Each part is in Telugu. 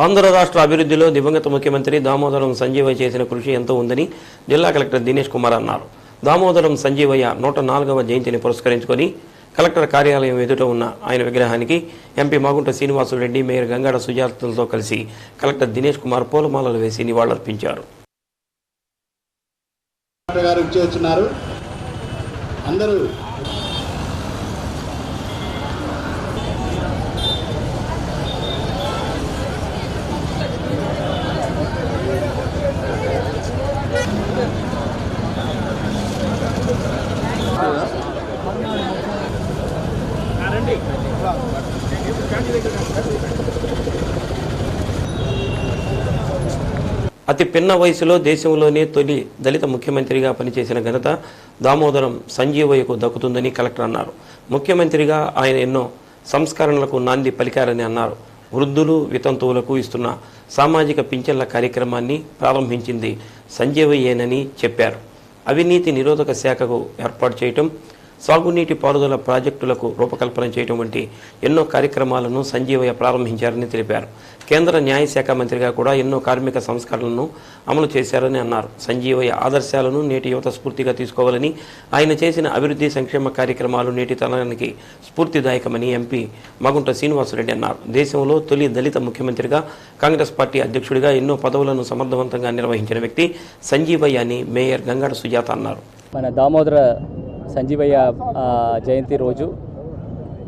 ఆంధ్ర రాష్ట్ర అభివృద్ధిలో దివంగత ముఖ్యమంత్రి దామోదరం సంజీవయ్య చేసిన కృషి ఎంతో ఉందని జిల్లా కలెక్టర్ దినేష్ కుమార్ అన్నారు. దామోదరం సంజీవయ్య నూట నాలుగవ జయంతిని పురస్కరించుకొని కలెక్టర్ కార్యాలయం ఎదుట ఉన్న ఆయన విగ్రహానికి ఎంపీ మాగుంట శ్రీనివాసురెడ్డి మేయర్ గంగాడ సుజాతలతో కలిసి కలెక్టర్ దినేష్ కుమార్ పూలమాలలు వేసి నివాళులర్పించారు. అందరూ అతి పిన్న వయసులో దేశంలోనే తొలి దళిత ముఖ్యమంత్రిగా పనిచేసిన ఘనత దామోదరం సంజీవయ్యకు దక్కుతుందని కలెక్టర్ అన్నారు. ముఖ్యమంత్రిగా ఆయన ఎన్నో సంస్కరణలకు నాంది పలికారని అన్నారు. వృద్ధులు వితంతువులకు ఇస్తున్న సామాజిక పింఛన్ల కార్యక్రమాన్ని ప్రారంభించింది సంజీవయ్యేనని చెప్పారు. అవినీతి నిరోధక శాఖకు ఏర్పాటు చేయటం సాగునీటి పారుదల ప్రాజెక్టులకు రూపకల్పన చేయడం వంటి ఎన్నో కార్యక్రమాలను సంజీవయ్య ప్రారంభించారని తెలిపారు. కేంద్ర న్యాయశాఖ మంత్రిగా కూడా ఎన్నో కార్మిక సంస్కరణలను అమలు చేశారని అన్నారు. సంజీవయ్య ఆదర్శాలను నేటి యువత స్ఫూర్తిగా తీసుకోవాలని ఆయన చేసిన అభివృద్ధి సంక్షేమ కార్యక్రమాలు నేటి తరానికి స్ఫూర్తిదాయకమని ఎంపీ మగుంట శ్రీనివాసరెడ్డి అన్నారు. దేశంలో తొలి దళిత ముఖ్యమంత్రిగా కాంగ్రెస్ పార్టీ అధ్యక్షుడిగా ఎన్నో పదవులను సమర్థవంతంగా నిర్వహించిన వ్యక్తి సంజీవయ్య అని మేయర్ గంగాడ సుజాత అన్నారు. మన దామోదర సంజీవయ్య జయంతి రోజు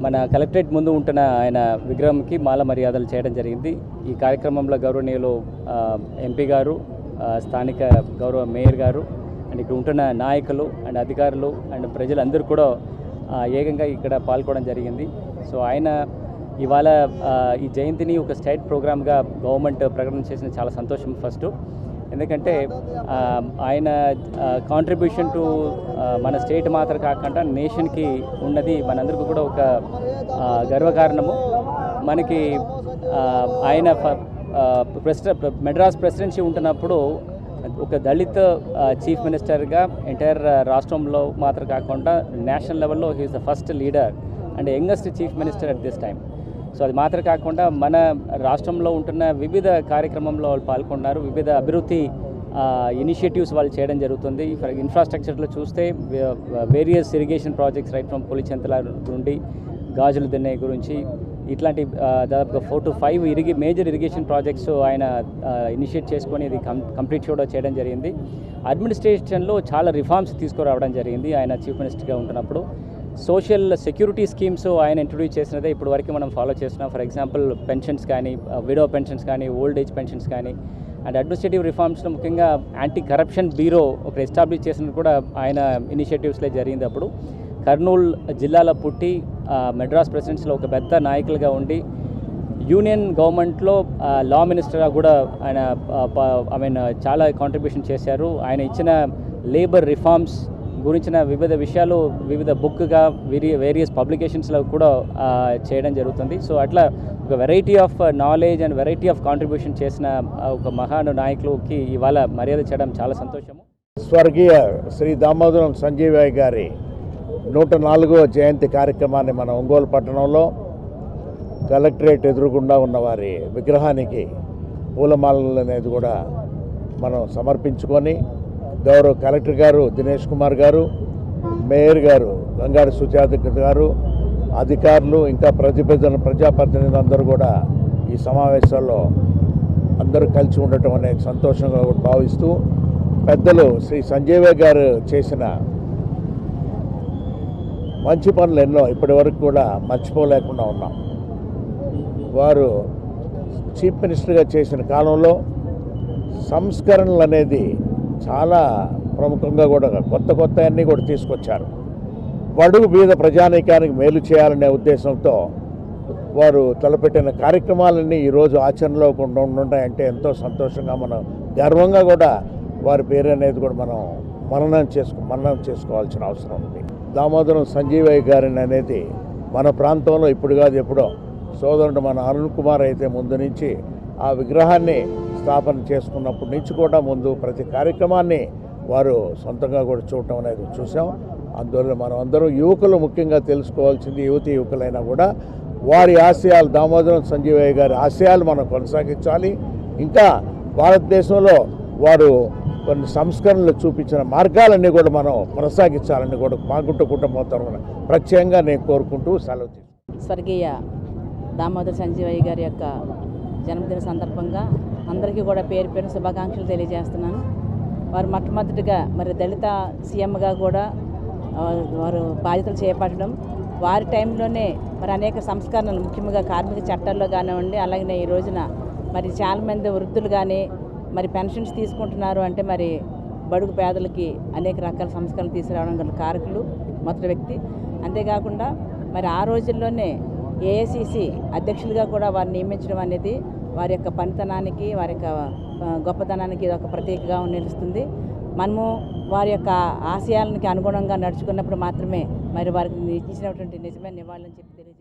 మన కలెక్టరేట్ ముందు ఉంటున్న ఆయన విగ్రహంకి మాల మర్యాదలు చేయడం జరిగింది. ఈ కార్యక్రమంలో గౌరవనీయులు ఎంపీ గారు స్థానిక గౌరవ మేయర్ గారు అండ్ ఇక్కడ ఉంటున్న నాయకులు అండ్ అధికారులు అండ్ ప్రజలందరూ కూడా ఏకంగా ఇక్కడ పాల్గొనడం జరిగింది. సో ఆయన ఇవాళ ఈ జయంతిని ఒక స్టేట్ ప్రోగ్రామ్గా గవర్నమెంట్ ప్రకటన చేసిన చాలా సంతోషం ఫస్ట్. ఎందుకంటే ఆయన కాంట్రిబ్యూషన్ టు మన స్టేట్ మాత్రం కాకుండా నేషన్కి ఉన్నది మనందరికీ కూడా ఒక గర్వకారణము. మనకి ఆయన ప్రెసిడెంట్ మెడ్రాస్ ప్రెసిడెన్సీ ఉంటున్నప్పుడు ఒక దళిత చీఫ్ మినిస్టర్గా ఎంటైర్ రాష్ట్రంలో మాత్రం కాకుండా నేషనల్ లెవెల్లో he is the first leader and youngest chief minister at this time so అది మాత్రం కాకుండా మన రాష్ట్రంలో ఉంటున్న వివిధ కార్యక్రమంలో వాళ్ళు పాల్గొన్నారు. వివిధ అభివృద్ధి ఇనిషియేటివ్స్ వాళ్ళు చేయడం జరుగుతుంది. ఫర్ ఇన్ఫ్రాస్ట్రక్చర్లో చూస్తే various irrigation projects right from Pulichintala నుండి గాజులు దిన్నె గురించి ఇట్లాంటి దాదాపుగా ఫోర్ టు ఫైవ్ ఇరిగి మేజర్ ఇరిగేషన్ ప్రాజెక్ట్స్ ఆయన ఇనిషియేట్ చేసుకొని ఇది కం కంప్లీట్ కూడా చేయడం జరిగింది. అడ్మినిస్ట్రేషన్లో చాలా రిఫార్మ్స్ తీసుకురావడం జరిగింది. ఆయన చీఫ్ మినిస్టర్గా ఉంటున్నప్పుడు. సోషల్ సెక్యూరిటీ స్కీమ్స్ ఆయన ఇంట్రొడ్యూస్ చేసినదే ఇప్పుడు వరకు మనం ఫాలో చేస్తున్నాం. ఫర్ ఎగ్జాంపుల్ పెన్షన్స్ కానీ విడో పెన్షన్స్ కానీ ఓల్డ్ ఏజ్ పెన్షన్స్ కానీ అండ్ అడ్మినిస్ట్రేటివ్ రిఫార్మ్స్లో ముఖ్యంగా యాంటీ కరప్షన్ బ్యూరో ఒక ఎస్టాబ్లిష్ చేసినది కూడా ఆయన ఇనిషియేటివ్స్లో జరిగింది అప్పుడు. కర్నూలు జిల్లాలో పుట్టి మెడ్రాస్ ప్రెసిడెన్సీలో ఒక పెద్ద నాయకులుగా ఉండి యూనియన్ గవర్నమెంట్లో లా మినిస్టర్గా కూడా ఆయన ఐ మీన్ చాలా కాంట్రిబ్యూషన్ చేశారు. ఆయన ఇచ్చిన లేబర్ రిఫార్మ్స్ గురించిన వివిధ విషయాలు వివిధ బుక్గా వేరి వేరియస్ పబ్లికేషన్స్లో కూడా చేయడం జరుగుతుంది. సో అట్లా ఒక variety of knowledge and variety of contribution చేసిన ఒక మహాను నాయకులకి ఇవాళ మర్యాద చేయడం చాలా సంతోషము. స్వర్గీయ శ్రీ దామోదరం సంజీవయ్య గారి నూట నాలుగవ జయంతి కార్యక్రమాన్ని మన ఒంగోలు పట్టణంలో కలెక్టరేట్ ఎదురుగుండా ఉన్న వారి విగ్రహానికి పూలమాలలు అనేది కూడా మనం సమర్పించుకొని గౌరవ కలెక్టర్ గారు దినేష్ కుమార్ గారు మేయర్ గారు గంగాడి సుజాత గారు అధికారులు ఇంకా ప్రతిపెద్దల ప్రజాప్రతినిధులు అందరూ కూడా ఈ సమావేశాల్లో అందరూ కలిసి ఉండటం అనేది సంతోషంగా భావిస్తూ పెద్దలు శ్రీ సంజీవయ్య గారు చేసిన మంచి పనులు ఎన్నో ఇప్పటి వరకు కూడా మర్చిపోలేకుండా ఉన్నాం. వారు చీఫ్ మినిస్టర్గా చేసిన కాలంలో సంస్కరణలు అనేది చాలా ప్రముఖంగా కూడా కొత్త కొత్త అన్నీ కూడా తీసుకొచ్చారు. బడుగు బీద ప్రజానీకానికి మేలు చేయాలనే ఉద్దేశంతో వారు తలపెట్టిన కార్యక్రమాలన్నీ ఈరోజు ఆచరణలో కూడా ఉన్నాయంటే ఎంతో సంతోషంగా మనం గర్వంగా కూడా వారి పేరు అనేది కూడా మనం మననం చేసుకో మననం చేసుకోవాల్సిన అవసరం ఉంది. దామోదరం సంజీవయ్య గారిని అనేది మన ప్రాంతంలో ఇప్పుడు కాదు ఎప్పుడో సోదరుడు మన అరుణ్ కుమార్ అయితే ముందు నుంచి ఆ విగ్రహాన్ని స్థాపన చేసుకున్నప్పటి నుంచి కూడా ముందు ప్రతి కార్యక్రమాన్ని వారు సొంతంగా కూడా చూడటం అనేది చూసాం అందువల్ల మనం అందరం యువకులు ముఖ్యంగా తెలుసుకోవాల్సింది యువతి యువకులైనా కూడా వారి ఆశయాలు దామోదరం సంజీవయ్య గారి ఆశయాలు మనం కొనసాగించాలి. ఇంకా భారతదేశంలో వారు కొన్ని సంస్కరణలు చూపించిన మార్గాలన్నీ కూడా మనం కొనసాగించాలని కూడా మాగుంట కుటుంబం తరఫున ప్రత్యేకంగా నేను కోరుకుంటూ సెలవు స్వర్గీయ దామోదర్ సంజీవయ్య గారి యొక్క జన్మదిన సందర్భంగా అందరికీ కూడా పేరు పేరు శుభాకాంక్షలు తెలియజేస్తున్నాను. వారు మొట్టమొదటిగా మరి దళిత సీఎంగా కూడా వారు బాధ్యతలు చేపట్టడం. వారి టైంలోనే మరి అనేక సంస్కరణలు ముఖ్యంగా కార్మిక చట్టాల్లో కానివ్వండి అలాగే ఈ రోజున మరి చాలామంది వృద్ధులు కానీ మరి పెన్షన్స్ తీసుకుంటున్నారు అంటే మరి బడుగు పేదలకి అనేక రకాల సంస్కరణలు తీసుకురావడం గల కారకులు మొదటి వ్యక్తి. అంతేకాకుండా మరి ఆ రోజుల్లోనే ఏఐసిసి అధ్యక్షులుగా కూడా వారిని నియమించడం అనేది వారి యొక్క పనితనానికి వారి యొక్క గొప్పతనానికి ఇది ఒక ప్రతీకగా నిలుస్తుంది. మనము వారి యొక్క ఆశయాలకి అనుగుణంగా నడుచుకున్నప్పుడు మాత్రమే మరి వారికి ఇచ్చినటువంటి నిజమైన నివాళులని చెప్పి